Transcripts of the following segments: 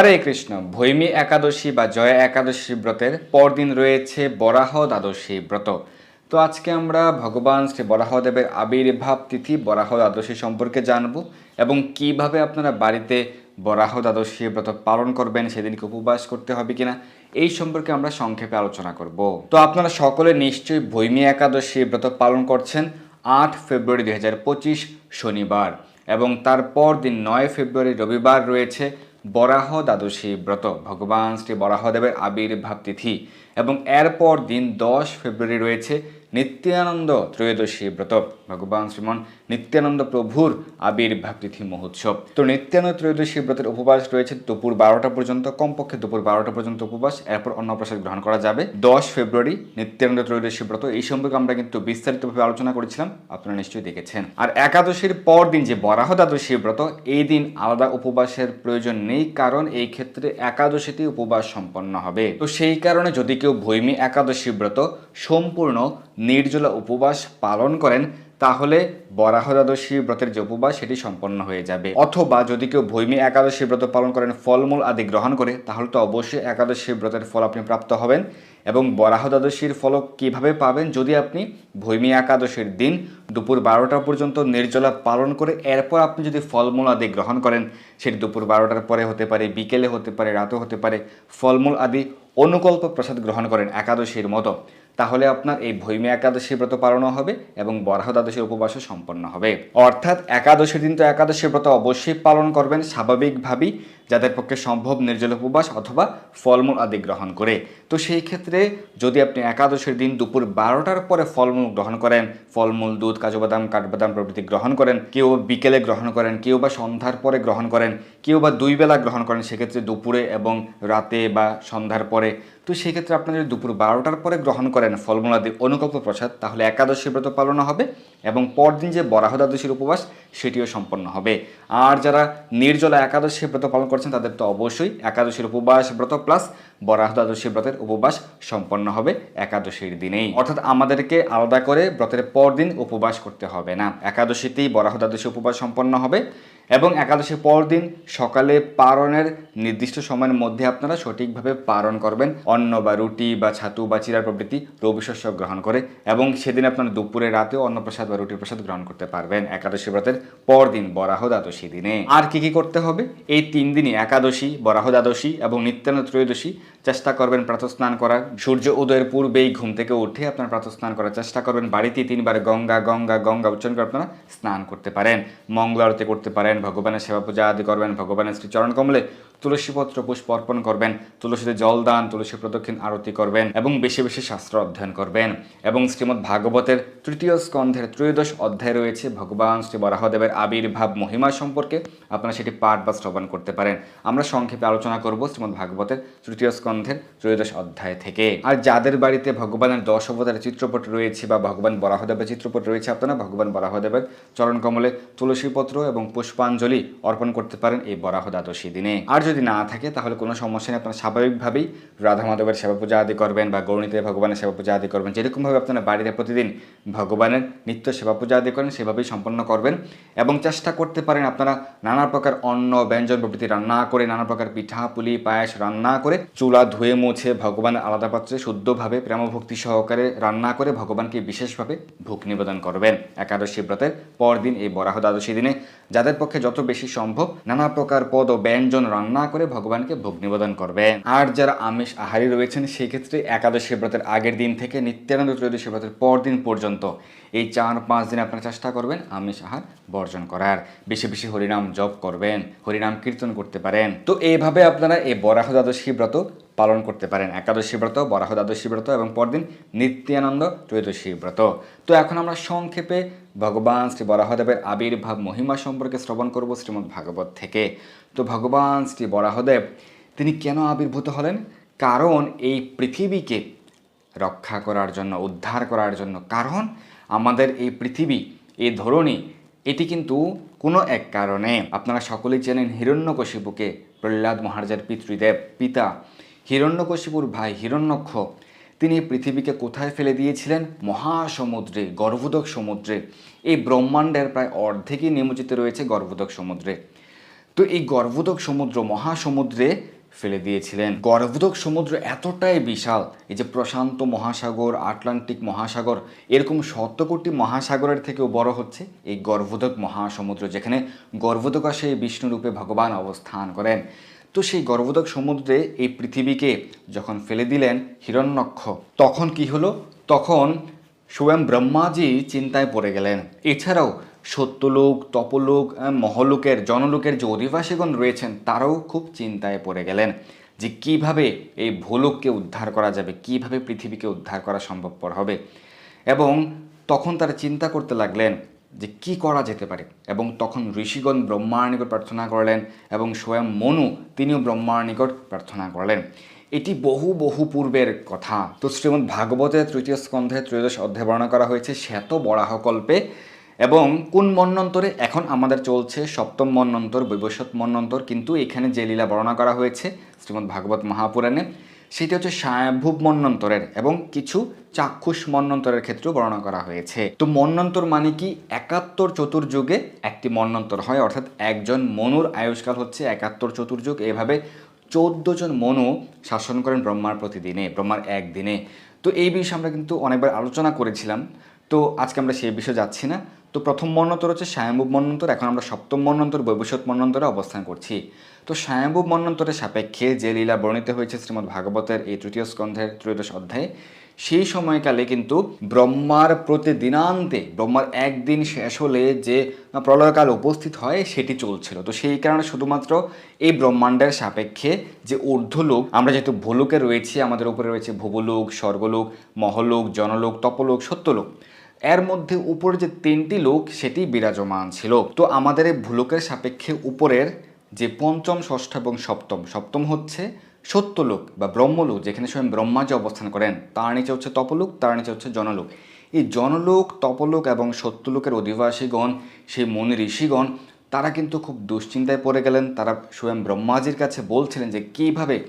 হরে কৃষ্ণ, ভৈমী একাদশী বা জয়া একাদশী ব্রতের পরদিন রয়েছে বরাহ দ্বাদশী ব্রত। তো আজকে আমরা ভগবান শ্রী বরাহদেবের আবির্ভাব তিথি বরাহ দ্বাদশী সম্পর্কে জানব এবং কীভাবে আপনারা বাড়িতে বরাহ দ্বাদশী ব্রত পালন করবেন, সেদিনকে উপবাস করতে হবে কিনা, এই সম্পর্কে আমরা সংক্ষেপে আলোচনা করব। তো আপনারা সকলে নিশ্চয়ই ভৈমী একাদশী ব্রত পালন করছেন আট ফেব্রুয়ারি দু হাজার পঁচিশ শনিবার এবং তারপর দিন নয় ফেব্রুয়ারি রবিবার রয়েছে বরাহ দ্বাদশী ব্রত। ভগবান শ্রী বরাহদেবের আবির্ভাব তিথি এবং এরপর দিন দশ ফেব্রুয়ারি রয়েছে নিত্যানন্দ ত্রয়োদশী ব্রত। ভগবান শ্রীমন নিত্যানন্দ প্রভুর আবির্ভাব তিথি মহোৎসব। তো নিত্যানন্দ ত্রয়োদশী ব্রতের উপবাস রয়েছে দুপুর বারোটা পর্যন্ত, কমপক্ষে দুপুর বারোটা পর্যন্ত উপবাস। এরপর অন্নপ্রসাদ গ্রহণ করা যাবে। দশ ফেব্রুয়ারি নিত্যানন্দ ত্রয়োদশী ব্রত, এই সম্পর্কে আমরা কিন্তু বিস্তারিতভাবে আলোচনা করেছিলাম, আপনারা নিশ্চয়ই দেখেছেন। আর একাদশীর পর দিন যে বরাহ দ্বাদশী ব্রত, এই দিন আলাদা উপবাসের প্রয়োজন নেই, কারণ এই ক্ষেত্রে একাদশীতে উপবাস সম্পন্ন হবে। তো সেই কারণে যদি কেউ ভৈমী একাদশী ব্রত সম্পূর্ণ নির্জলা উপবাস পালন করেন তাহলে বরাহ দ্বাদশী ব্রতের যে উপবাস, সেটি সম্পন্ন হয়ে যাবে। অথবা যদি কেউ ভৈমী একাদশী ব্রত পালন করেন, ফলমূল আদি গ্রহণ করে, তাহলে তো অবশ্যই একাদশী ব্রতের ফল আপনি প্রাপ্ত হবেন। এবং বরাহ দ্বাদশীর ফল কীভাবে পাবেন? যদি আপনি ভৈমী একাদশীর দিন দুপুর বারোটা পর্যন্ত নির্জলা পালন করে, এরপর আপনি যদি ফলমূল আদি গ্রহণ করেন, সেটি দুপুর বারোটার পরে হতে পারে, বিকেলে হতে পারে, রাতেও হতে পারে, ফলমূল আদি অনুকল্প প্রসাদ গ্রহণ করেন একাদশীর মতো। তাহলে আপনার এই ভৈমে একাদশী ব্রত পালনও হবে এবং বরাহ দ্বাদশীর উপবাসও সম্পন্ন হবে। অর্থাৎ একাদশীর দিন তো একাদশী ব্রত অবশ্যই পালন করবেন স্বাভাবিকভাবেই। যাদের পক্ষে সম্ভব নির্জল উপবাস অথবা ফলমূল আদি গ্রহণ করে। তো সেই ক্ষেত্রে যদি আপনি একাদশের দিন দুপুর বারোটার পরে ফলমূল গ্রহণ করেন, ফলমূল, দুধ, কাজু বাদাম, কাঠবাদাম প্রভৃতি গ্রহণ করেন, কেউ বিকেলে গ্রহণ করেন, কেউ বা সন্ধ্যার পরে গ্রহণ করেন, কেউ বা দুই বেলা গ্রহণ করেন, সেক্ষেত্রে দুপুরে এবং রাতে বা সন্ধ্যার পরে তো সেক্ষেত্রে আপনারা যদি দুপুর বারোটার পরে গ্রহণ করেন ফলমূল আদি অনুকল্প প্রসাদ, তাহলে একাদশী ব্রত পালন হবে এবং পরদিন যে বরাহ দ্বাদশীর উপবাস, সেটিও সম্পন্ন হবে। আর যারা নির্জলা একাদশী ব্রত পালন করছেন, তাদের তো অবশ্যই একাদশীর উপবাস ব্রত প্লাস বরাহ দ্বাদশী ব্রতের উপবাস সম্পন্ন হবে একাদশীর দিনেই। অর্থাৎ আমাদেরকে আলাদা করে ব্রতের পরদিন উপবাস করতে হবে না। একাদশীতেই বরাহ দ্বাদশী উপবাস সম্পন্ন হবে। এবং একাদশীর পর দিন সকালে পারণের নির্দিষ্ট সময়ের মধ্যে আপনারা সঠিকভাবে পারণ করবেন। অন্ন বা রুটি বা ছাতু বা চিরার প্রভৃতি রবি শস্য গ্রহণ করে এবং সেদিন আপনারা দুপুরে রাতেও অন্নপ্রসাদ বা রুটির প্রসাদ গ্রহণ করতে পারবেন। একাদশী ব্রতের পর দিন বরাহ দ্বাদশী দিনে। আর কি কি করতে হবে? এই তিন দিনই একাদশী বরাহ দ্বাদশী এবং নিত্যান্ন ত্রয়োদশী চেষ্টা করবেন প্রাতঃস্নান করার। সূর্য উদয়ের পূর্বেই ঘুম থেকে উঠে আপনার প্রাতঃস্নান করার চেষ্টা করবেন। বাড়িতে তিনবার গঙ্গা গঙ্গা গঙ্গা উচ্চারণ করে আপনারা স্নান করতে পারেন। মঙ্গল আরতি করতে পারেন, ভগবানের সেবা পূজা আদি করবেন, ভগবানের শ্রীচরণ কমলে তুলসীপত্র পুষ্প অর্পণ করবেন, তুলসীতে জল দান, তুলসী প্রদক্ষিণ আরতি করবেন এবং বেশি বেশি শাস্ত্র অধ্যয়ন করবেন। এবং শ্রীমদ্ ভাগবতের তৃতীয় স্কন্ধের ত্রয়োদশ অধ্যায় রয়েছে ভগবান শ্রী বরাহদেবের আবির্ভাব মহিমা সম্পর্কে। আপনারা সেটি পাঠ বা শ্রবণ করতে পারেন। আমরা সংক্ষেপে আলোচনা করব শ্রীমদ্ ভাগবতের তৃতীয় স্কন্ধের ত্রয়োদশ অধ্যায় থেকে। আর যাদের বাড়িতে ভগবানের দশ অবতারের চিত্রপট রয়েছে বা ভগবান বরাহদেবের চিত্রপট রয়েছে, আপনারা ভগবান বরাহদেবের চরণ কমলে তুলসীপত্র এবং পুষ্পাঞ্জলি অর্পণ করতে পারেন এই বরাহ দ্বাদশী দিনে। আর যদি না থাকে, তাহলে কোনো সমস্যা নেই। আপনারা স্বাভাবিকভাবেই রাধা মাধবের সেবা পূজা আদি করবেন বা গৌরীতে ভগবানের সেবা পূজা আদি করবেন। যেরকমভাবে আপনারা বাড়িতে প্রতিদিন ভগবানের নিত্য সেবা পূজা আদি করেন, সেভাবেই সম্পন্ন করবেন। এবং চেষ্টা করতে পারেন আপনারা নানা প্রকার অন্ন, ব্যঞ্জন প্রভৃতি রান্না করে, নানা প্রকার পিঠা, পুলি, পায়েস রান্না করে, চুলা ধুয়ে মুছে ভগবানের আলাদা পাত্রে শুদ্ধভাবে প্রেম ভক্তি সহকারে রান্না করে ভগবানকে বিশেষভাবে ভোগ নিবেদন করবেন। একাদশী ব্রতের পরদিন এই বরাহ দ্বাদশী দিনে যাদের পক্ষে যত বেশি সম্ভব নানা প্রকার পদ ও ব্যঞ্জন রান্না করে ভগবানকে ভোগ নিবেদন করবে আর যারা আমিষ আহারি রয়েছেন, সেই ক্ষেত্রে একাদশী ব্রতের আগের দিন থেকে নিত্যানন্দ ত্রয়োদশী ব্রতের পরদিন পর্যন্ত এই চার পাঁচ দিন আপনারা চেষ্টা করবেন আমিষ আহার বর্জন করার। বেশি বেশি হরিনাম জপ করবেন, হরিনাম কীর্তন করতে পারেন। তো এইভাবে আপনারা এই বরাহ দ্বাদশী ব্রত পালন করতে পারেন। একাদশী ব্রত, বরাহ দ্বাদশী ব্রত এবং পরদিন নিত্যানন্দ ত্রয়োদশী ব্রত। তো এখন আমরা সংক্ষেপে ভগবান শ্রী বরাহদেবের আবির্ভাব মহিমা সম্পর্কে শ্রবণ করব শ্রীমদ্ ভাগবত থেকে। তো ভগবান শ্রী বরাহদেব, তিনি কেন আবির্ভূত হলেন? কারণ এই পৃথিবীকে রক্ষা করার জন্য, উদ্ধার করার জন্য। কারণ আমাদের এই পৃথিবী, এই ধরনী এটি কিন্তু কোনো এক কারণে। আপনারা সকলেই চেনেন হিরণ্যকশিপুকে, প্রহ্লাদ মহারাজের পিতৃদেব, পিতা। হিরণ্যকশিপুর ভাই হিরণ্যক্ষ, তিনি পৃথিবীকে কোথায় ফেলে দিয়েছিলেন? মহাসমুদ্রে, গর্ভোদক সমুদ্রে। এই ব্রহ্মাণ্ডের প্রায় অর্ধেকই নিমজ্জিত রয়েছে গর্ভোদক সমুদ্রে। তো এই গর্ভোদক সমুদ্র, মহাসমুদ্রে ফেলে দিয়েছিলেন। গর্ভোদক সমুদ্র এতটাই বিশাল, এই যে প্রশান্ত মহাসাগর, আটলান্টিক মহাসাগর, এরকম শত কোটি মহাসাগরের থেকেও বড় হচ্ছে এই গর্ভোদক মহাসমুদ্র, যেখানে গর্ভোদক আসে বিষ্ণুরূপে ভগবান অবস্থান করেন। তো সেই গর্ভোদক সমুদ্রে এই পৃথিবীকে যখন ফেলে দিলেন হিরণ্যক্ষ, তখন কি হলো? তখন স্বয়ং ব্রহ্মাজি চিন্তায় পড়ে গেলেন। এছাড়াও সত্যলোক, তপলোক মহলোকের, জনলোকের যে অধিবাসীগণ রয়েছেন, তারাও খুব চিন্তায় পড়ে গেলেন যে কীভাবে এই ভূলোককে উদ্ধার করা যাবে, কীভাবে পৃথিবীকে উদ্ধার করা সম্ভবপর হবে। এবং তখন তারা চিন্তা করতে লাগলেন যে কি করা যেতে পারে। এবং তখন ঋষিগণ ব্রহ্মার নিকট প্রার্থনা করলেন এবং স্বয়ং মনু তিনিও ব্রহ্মার নিকট প্রার্থনা করলেন। এটি বহু বহু পূর্বের কথা। তো শ্রীমদ্ ভাগবতের তৃতীয় স্কন্ধে ত্রয়োদশ অধ্যায় বর্ণনা করা হয়েছে, শ্বেত বরাহকল্পে এবং কোন মন্বন্তরে এখন আমাদের চলছে সপ্তম মন্বন্তর বৈবস্বত মন্বন্তর কিন্তু এখানে যে লীলা বর্ণনা করা হয়েছে শ্রীমদ্ ভাগবত মহাপুরাণে, সেটি হচ্ছে স্বয়ম্ভুব মন্বন্তরের এবং কিছু চাক্ষুষ মন্বন্তরের ক্ষেত্রেও বর্ণনা করা হয়েছে। তো মন্বন্তর মানে কি? একাত্তর চতুর্যুগে একটি মন্বন্তর হয়, অর্থাৎ একজন মনুর আয়ুষ্কাল হচ্ছে একাত্তর চতুর্যুগ। এভাবে চোদ্দ জন মনু শাসন করেন ব্রহ্মার প্রতিদিনে, ব্রহ্মার একদিনে। তো এই বিষয়ে আমরা কিন্তু অনেকবার আলোচনা করেছিলাম। তো আজকে আমরা সেই বিষয়ে যাচ্ছি না। তো প্রথম মন্বন্তর হচ্ছে স্বয়ম্ভুব মন্বন্তর, এখন আমরা সপ্তম মন্বন্তর বৈবস্বত মন্বন্তরে অবস্থান করছি। তো স্বয়ম্ভুব মন্বন্তরের সাপেক্ষে যে লীলা বর্ণিত হয়েছে শ্রীমদ্ ভাগবতের এই তৃতীয় স্কন্ধের ত্রয়োদশ অধ্যায়ে, সেই সময়কালে কিন্তু ব্রহ্মার প্রতিদিনান্তে, ব্রহ্মার একদিন শেষ হলে যে প্রলয়কাল উপস্থিত হয়, সেটি চলছিল। তো সেই কারণে শুধুমাত্র এই ব্রহ্মাণ্ডের সাপেক্ষে যে ঊর্ধ্বলোক, আমরা যেহেতু ভূলোকে রয়েছি, আমাদের উপরে রয়েছে ভূবলোক, স্বর্গলোক, মহলোক, জনলোক, তপলোক, সত্যলোক। এর মধ্যে উপরে যে তিনটি লোক, সেটি বিরাজমান ছিল। তো আমাদের এই ভূলোকের সাপেক্ষে উপরের যে পঞ্চম, ষষ্ঠ এবং সপ্তম সপ্তম হচ্ছে সত্যলোক বা ব্রহ্মলোক, যেখানে স্বয়ং ব্রহ্মাজি অবস্থান করেন। তার নিচে হচ্ছে তপলোক, তার নিচে হচ্ছে জনলোক। এই জনলোক, তপলোক এবং সত্যলোকের অধিবাসীগণ, সেই মনি ঋষিগণ, তারা কিন্তু খুব দুশ্চিন্তায় পড়ে গেলেন। তারা স্বয়ং ব্রহ্মাজির কাছে বলছিলেন যে, কীভাবে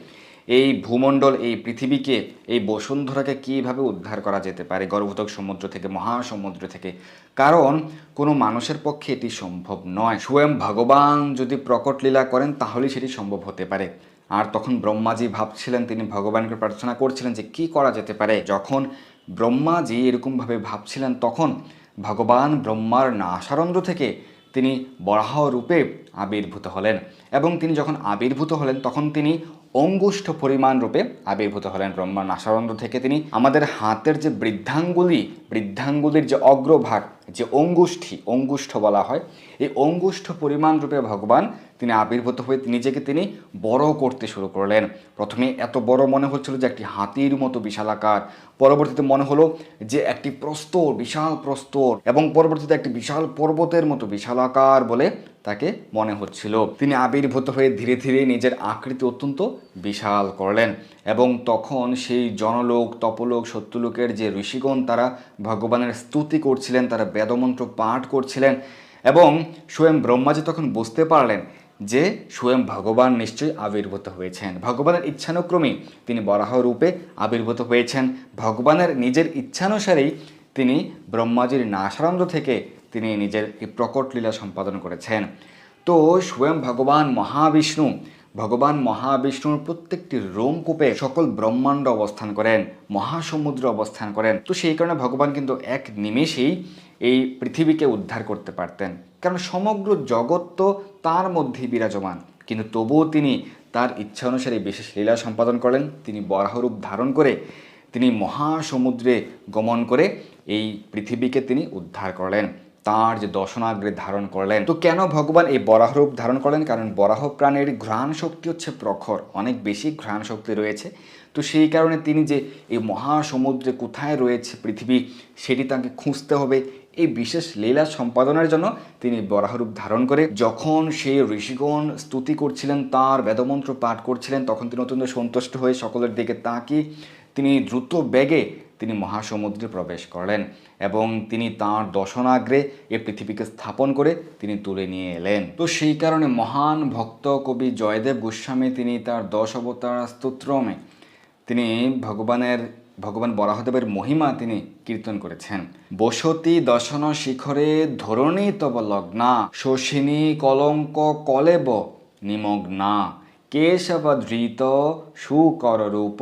এই ভূমণ্ডল, এই পৃথিবীকে, এই বসুন্ধরাকে কীভাবে উদ্ধার করা যেতে পারে গর্ভতক সমুদ্র থেকে, মহাসমুদ্র থেকে? কারণ কোনো মানুষের পক্ষে এটি সম্ভব নয়। স্বয়ং ভগবান যদি প্রকট লীলা করেন, তাহলেই সেটি সম্ভব হতে পারে। আর তখন ব্রহ্মাজি ভাবছিলেন, তিনি ভগবানকে প্রার্থনা করছিলেন যে কি করা যেতে পারে। যখন ব্রহ্মাজি এরকমভাবে ভাবছিলেন, তখন ভগবান ব্রহ্মার নাসারন্ধ্র থেকে তিনি বরাহ রূপে আবির্ভূত হলেন। এবং তিনি যখন আবির্ভূত হলেন, তখন তিনি অঙ্গুষ্ঠ পরিমাণ রূপে আবির্ভূত হলেন ব্রহ্মা নাসারন্ধ্র থেকে তিনি। আমাদের হাতের যে বৃদ্ধাঙ্গুলি, বৃদ্ধাঙ্গুলির যে অগ্রভাগ যে অঙ্গুষ্ঠী, অঙ্গুষ্ঠ বলা হয়, এই অঙ্গুষ্ঠ পরিমাণ রূপে ভগবান তিনি আবির্ভূত হয়ে নিজেকে তিনি বড় করতে শুরু করলেন। প্রথমে এত বড় মনে হচ্ছিল যে একটি হাতির মতো বিশালাকার পরবর্তীতে মনে হলো যে একটি প্রস্তর, বিশাল প্রস্তর, এবং পরবর্তীতে একটি বিশাল পর্বতের মতো বিশালাকার বলে তাকে মনে হচ্ছিল। তিনি আবির্ভূত হয়ে ধীরে ধীরে নিজের আকৃতি অত্যন্ত বিশাল করলেন। এবং তখন সেই জনলোক, তপলোক, সত্যলোকের যে ঋষিগণ, তারা ভগবানের স্তুতি করছিলেন, তারা বেদমন্ত্র পাঠ করছিলেন এবং স্বয়ং ব্রহ্মাজি তখন বুঝতে পারলেন যে স্বয়ং ভগবান নিশ্চয়ই আবির্ভূত হয়েছেন। ভগবানের ইচ্ছানুক্রমেই তিনি বরাহ রূপে আবির্ভূত হয়েছেন। ভগবানের নিজের ইচ্ছানুসারেই তিনি ব্রহ্মাজির নাসারন্ধ্র থেকে তিনি নিজের এই প্রকট লীলা সম্পাদন করেছেন। তো স্বয়ং ভগবান মহাবিষ্ণু ভগবান মহাবিষ্ণুর প্রত্যেকটি রোমকূপে সকল ব্রহ্মাণ্ড অবস্থান করেন, মহাসমুদ্র অবস্থান করেন। তো সেই কারণে ভগবান কিন্তু এক নিমেষেই এই পৃথিবীকে উদ্ধার করতে পারতেন। কারণ সমগ্র জগৎ তো তার মধ্যেই বিরাজমান। কিন্তু তবুও তিনি তার ইচ্ছা অনুসারে বিশেষ লীলা সম্পাদন করেন তিনি বরাহরূপ ধারণ করে তিনি মহাসমুদ্রে গমন করে এই পৃথিবীকে তিনি উদ্ধার করলেন। তার যে দর্শনাগ্রে ধারণ করলেন। তো কেন ভগবান এই বরাহ রূপ ধারণ করলেন? কারণ বরাহ প্রাণের ঘ্রাণ শক্তি হচ্ছে প্রখর, অনেক বেশি ঘ্রাণ শক্তি রয়েছে। তো সেই কারণে তিনি যে এই মহাসমুদ্রে কোথায় রয়েছে পৃথিবী, সেটি তাকে খুঁজতে হবে। এই বিশেষ লীলা সম্পাদনের জন্য তিনি বরাহরূপ ধারণ করে যখন সে ঋষিগণ স্তুতি করছিলেন, তার বেদমন্ত্র পাঠ করছিলেন, তখন তিনি অত্যন্ত সন্তুষ্ট হয়ে সকলের দিকে তাকিয়ে তিনি দ্রুত বেগে তিনি মহাসমুদ্রে প্রবেশ করলেন এবং তিনি তাঁর দশনাগ্রে এ পৃথিবীকে স্থাপন করে তিনি তুলে নিয়ে এলেন। তো সেই কারণে মহান ভক্ত কবি জয়দেব গোস্বামী তিনি তার দশ অবতার স্তোত্রমে তিনি ভগবানের, ভগবান বরাহদেবের মহিমা তিনি কীর্তন করেছেন। বসতি দশন শিখরে ধরণী তব লগ্না শোষিনী কলঙ্ক কলেব নিমগ্না। কেশবধৃত সুকর রূপ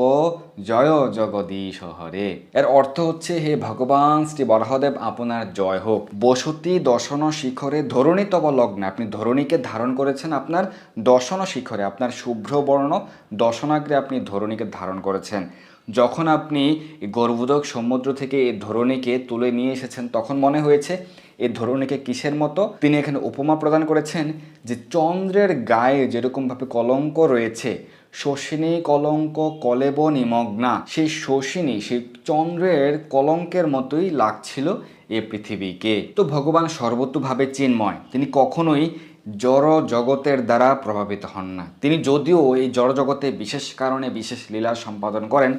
জয় জগদীশ হরে। এর অর্থ হচ্ছে, হে ভগবান, শ্রী বরাহদেব, আপনার জয় হোক। বসতি দশন শিখরে ধরণী তব লগ্নে আপনি ধরণীকে ধারণ করেছেন আপনার দশন শিখরে, আপনার শুভ্র বর্ণ দর্শনাগ্রে আপনি ধরণীকে ধারণ করেছেন। যখন আপনি গর্ভোদক সমুদ্র থেকে এই ধরণীকে তুলে নিয়ে এসেছেন, তখন মনে হয়েছে এই ধরণীকে কিসের মতো? তিনি এখানে উপমা প্রদান করেছেন যে চন্দ্রের গায়ে যেরকমভাবে কলঙ্ক রয়েছে, শোষিনী কলঙ্ক কলেব নিমগ্না, সেই শোষিনী, সেই চন্দ্রের কলঙ্কের মতোই লাগছিল এ পৃথিবীকে। তো ভগবান সর্বতোভাবে চিন্ময়। তিনি কখনোই জড় জগতের দ্বারা প্রভাবিত হন না। তিনি যদিও এই জড় জগতে বিশেষ কারণে বিশেষ লীলা সম্পাদন করেন,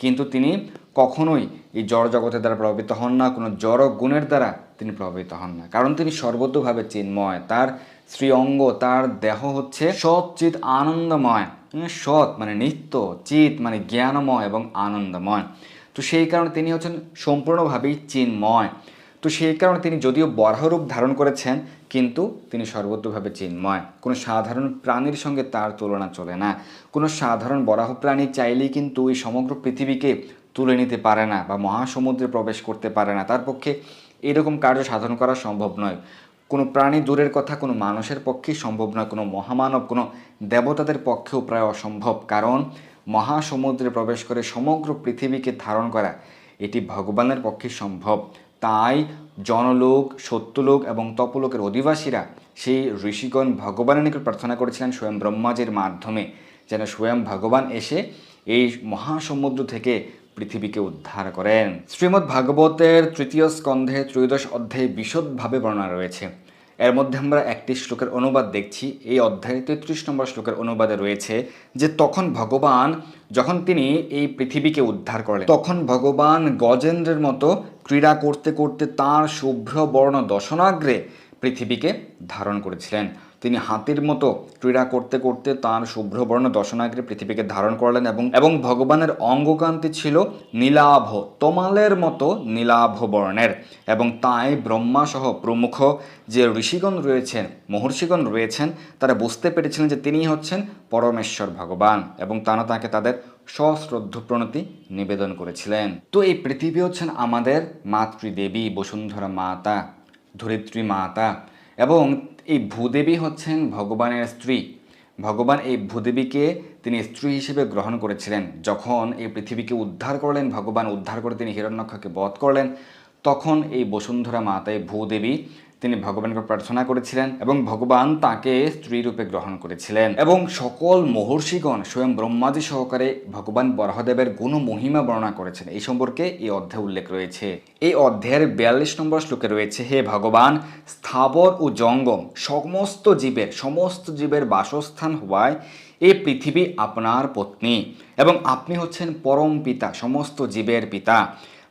কিন্তু তিনি কখনোই এই জড় জগতের দ্বারা প্রভাবিত হন না, কোনো জড় গুণের দ্বারা তিনি প্রভাবিত হন না। কারণ তিনি সর্বতোভাবে চিন্ময়, তার শ্রী অঙ্গ, তার দেহ হচ্ছে সৎ চিত আনন্দময়। সৎ মানে নিত্য চিত মানে জ্ঞানময় এবং আনন্দময়। তো সেই কারণে তিনি হচ্ছেন সম্পূর্ণভাবেই চিন্ময়। তো সেই কারণে তিনি যদিও বরাহরূপ ধারণ করেছেন, কিন্তু তিনি সর্বতোভাবে চিন্ময়। কোনো সাধারণ প্রাণীর সঙ্গে তার তুলনা চলে না। কোনো সাধারণ বরাহ প্রাণী চাইলেই কিন্তু এই সমগ্র পৃথিবীকে তুলে নিতে পারে না বা মহাসমুদ্রে প্রবেশ করতে পারে না। তার পক্ষে এরকম কার্য সাধন করা সম্ভব নয়। কোনো প্রাণী দূরের কথা কোনো মানুষের পক্ষেই সম্ভব নয়। কোনো মহামানব, কোনো দেবতাদের পক্ষেও প্রায় অসম্ভব। কারণ মহাসমুদ্রে প্রবেশ করে সমগ্র পৃথিবীকে ধারণ করা এটি ভগবানের পক্ষে সম্ভব। তাই জনলোক, সত্যলোক এবং তপলোকের অধিবাসীরা সেই ঋষিগণ ভগবানের নিকট প্রার্থনা করেছিলেন স্বয়ং ব্রহ্মাজির মাধ্যমে, যেন স্বয়ং ভগবান এসে এই মহাসমুদ্র থেকে পৃথিবীকে উদ্ধার করেন। শ্রীমদ্ ভাগবতের তৃতীয় স্কন্ধে ত্রয়োদশ অধ্যায়ে বিশদভাবে বর্ণনা রয়েছে। এর মধ্যে আমরা একটি শ্লোকের অনুবাদ দেখছি। এই অধ্যায়ে তেত্রিশ নম্বর শ্লোকের অনুবাদে রয়েছে যে, তখন ভগবান যখন তিনি এই পৃথিবীকে উদ্ধার করলেন, তখন ভগবান গজেন্দ্রের মতো ক্রীড়া করতে করতে তার শুভ্র বর্ণ দশনাগ্রে পৃথিবীকে ধারণ করেছিলেন। তিনি হাতির মতো ক্রীড়া করতে করতে তার শুভ্রবর্ণ দশনাগ্রে পৃথিবীকে ধারণ করলেন এবং এবং ভগবানের অঙ্গকান্তি ছিল নীলাভ, তোমালের মতো নীলাভ বর্ণের। এবং তাই ব্রহ্মা সহ প্রমুখ যে ঋষিগণ রয়েছেন, মহর্ষিগণ রয়েছেন, তারা বুঝতে পেরেছিলেন যে তিনি হচ্ছেন পরমেশ্বর ভগবান এবং তারা তাকে তাদের সশ্রদ্ধ প্রণতি নিবেদন করেছিলেন। তো এই পৃথিবী হচ্ছেন আমাদের মাতৃদেবী বসুন্ধরা মাতা, ধরিত্রী মাতা এবং এই ভূদেবী হচ্ছেন ভগবানের স্ত্রী। ভগবান এই ভূদেবীকে তিনি স্ত্রী হিসেবে গ্রহণ করেছিলেন। যখন এই পৃথিবীকে উদ্ধার করলেন, ভগবান উদ্ধার করে তিনি হিরণ্যক্ষকে বধ করলেন, তখন এই বসুন্ধরা মাতায় ভূদেবী তিনি ভগবানকে প্রার্থনা করেছিলেন এবং ভগবান তাকে স্ত্রী রূপে গ্রহণ করেছিলেন। এবং সকল মহর্ষিগণ স্বয়ং ব্রহ্মাজি সহকারে ভগবান বরাহদেবের গুণ মহিমা বর্ণনা করেছেন। এই সম্পর্কে এই অধ্যায় উল্লেখ রয়েছে। এই অধ্যায়ের বিয়াল্লিশ নম্বর শ্লোকে রয়েছে, হে ভগবান, স্থাবর ও জঙ্গম, সমস্ত জীবের সমস্ত জীবের বাসস্থান হওয়ায় এই পৃথিবী আপনার পত্নী এবং আপনি হচ্ছেন পরম পিতা, সমস্ত জীবের পিতা।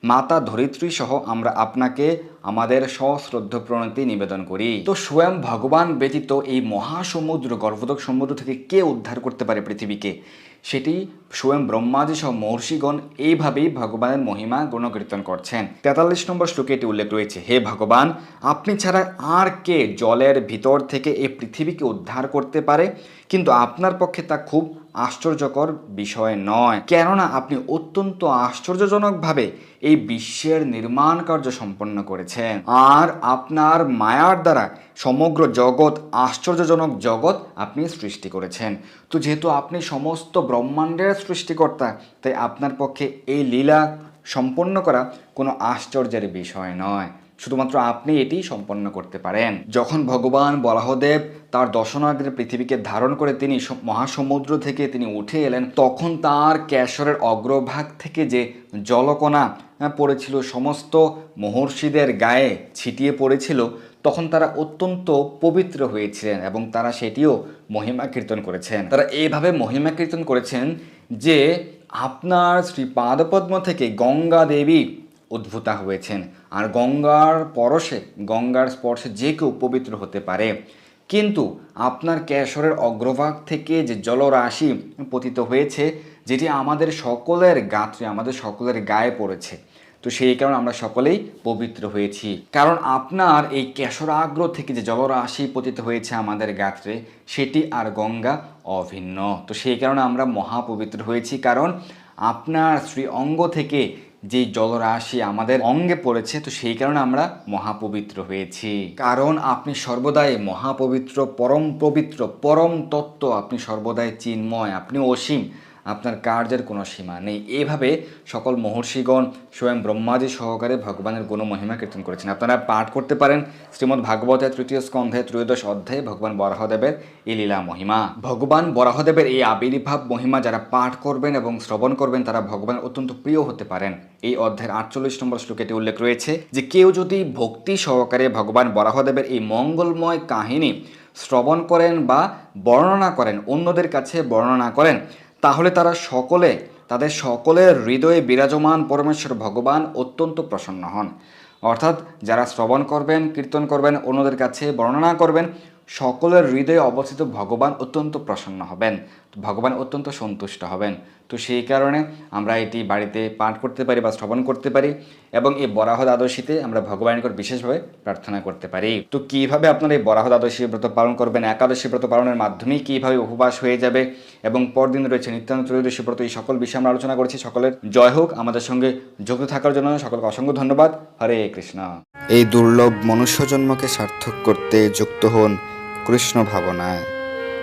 মাতা ধরিত্রী সহ আমরা আপনাকে আমাদের সশ্রদ্ধ প্রণতি নিবেদন করি। তো স্বয়ং ভগবান ব্যতীত এই মহাসমুদ্র গর্ভদক সমুদ্র থেকে কে উদ্ধার করতে পারে পৃথিবীকে? সেটি স্বয়ং ব্রহ্মাজি সহ মহর্ষিগণ এইভাবেই ভগবানের মহিমা গুণকীর্তন করছেন। তেতাল্লিশ নম্বর শ্লোকে এটি উল্লেখ রয়েছে, হে ভগবান, আপনি ছাড়া আর কে জলের ভিতর থেকে এই পৃথিবীকে উদ্ধার করতে পারে? কিন্তু আপনার পক্ষে তা খুব আশ্চর্যকর বিষয় নয়। কেননা আপনি অত্যন্ত আশ্চর্যজনকভাবে এই বিশ্বের নির্মাণ কার্য সম্পন্ন করেছেন। আর আপনার মায়ার দ্বারা সমগ্র জগৎ, আশ্চর্যজনক জগৎ আপনি সৃষ্টি করেছেন। তো যেহেতু আপনি সমস্ত ব্রহ্মাণ্ডের সৃষ্টিকর্তা, তাই আপনার পক্ষে এই লীলা সম্পন্ন করা কোনো আশ্চর্যের বিষয় নয়। শুধুমাত্র আপনি এটি সম্পন্ন করতে পারেন। যখন ভগবান বরাহদেব তার দর্শনাগ্রে পৃথিবীকে ধারণ করে তিনি মহাসমুদ্র থেকে তিনি উঠে এলেন, তখন তার কেশরের অগ্রভাগ থেকে যে জলকণা পড়েছিল, সমস্ত মহর্ষিদের গায়ে ছিটিয়ে পড়েছিল, তখন তারা অত্যন্ত পবিত্র হয়েছিলেন এবং তারা সেটিও মহিমা কীর্তন করেছেন। তারা এইভাবে মহিমা কীর্তন করেছেন যে আপনার শ্রী পাদপদ্ম থেকে গঙ্গা দেবী উদ্ভূতা হয়েছেন। আর গঙ্গার পরশে, গঙ্গার স্পর্শে যে কেউ পবিত্র হতে পারে। কিন্তু আপনার কেশরের অগ্রভাগ থেকে যে জলরাশি পতিত হয়েছে, যেটি আমাদের সকলের গাত্রে, আমাদের সকলের গায়ে পড়েছে। তো সেই কারণে আমরা সকলেই পবিত্র হয়েছি। কারণ আপনার এই কেশরাগ্র থেকে যে জলরাশি পতিত হয়েছে আমাদের গাত্রে, সেটি আর গঙ্গা অভিন্ন। তো সেই কারণে আমরা মহাপবিত্র হয়েছি। কারণ আপনার শ্রী অঙ্গ থেকে যে জলরাশি আমাদের অঙ্গে পড়েছে, তো সেই কারণে আমরা মহাপবিত্র হয়েছি। কারণ আপনি সর্বদাই মহাপবিত্র, পরম পবিত্র, পরম তত্ত্ব, আপনি সর্বদাই চিন্ময়, আপনি অসীম। আপনার কার্যের কোনো সীমা নেই। এভাবে সকল মহর্ষিগণ স্বয়ং ব্রহ্মাজি সহকারে ভগবানের গুণ মহিমা কীর্তন করেছেন। আপনারা পাঠ করতে পারেন শ্রীমদ্ ভাগবতের তৃতীয় স্কন্ধে ত্রয়োদশ অধ্যায়ে ভগবান বরাহদেবের এই লীলা মহিমা। ভগবান বরাহদেবের এই আবির্ভাব মহিমা যারা পাঠ করবেন এবং শ্রবণ করবেন, তারা ভগবানের অত্যন্ত প্রিয় হতে পারেন। এই অধ্যায়ের আটচল্লিশ নম্বর শ্লোকেতে উল্লেখ রয়েছে যে, কেউ যদি ভক্তি সহকারে ভগবান বরাহদেবের এই মঙ্গলময় কাহিনী শ্রবণ করেন বা বর্ণনা করেন, অন্যদের কাছে বর্ণনা করেন তাহলে তারা সকলে, তাদের সকলের হৃদয়ে বিরাজমান পরমেশ্বর ভগবান অত্যন্ত প্রসন্ন হন। অর্থাৎ যারা শ্রবণ করবেন, কীর্তন করবেন, অন্যদের কাছে বর্ণনা করবেন, সকলের হৃদয়ে অবস্থিত ভগবান অত্যন্ত প্রসন্ন হবেন। ভগবান অত্যন্ত সন্তুষ্ট হবেন। তো সেই কারণে আমরা এটি বাড়িতে পাঠ করতে পারি বা শ্রবণ করতে পারি এবং এই বরাহ দ্বাদশীতে আমরা ভগবানের নিকট বিশেষভাবে প্রার্থনা করতে পারি। তো কীভাবে আপনারা এই বরাহ দ্বাদশী ব্রত পালন করবেন, একাদশী ব্রত পালনের মাধ্যমে কীভাবে উপবাস হয়ে যাবে এবং পরদিন রয়েছে নিত্যান্ত ত্রয়োদশী ব্রত, এই সকল বিষয়ে আমরা আলোচনা করেছি। সকলের জয় হোক, আমাদের সঙ্গে যুক্ত থাকার জন্য সকলকে অসংখ্য ধন্যবাদ। হরে কৃষ্ণ। এই দুর্লভ মনুষ্য জন্মকে সার্থক করতে যুক্ত হন কৃষ্ণ ভাবনায়।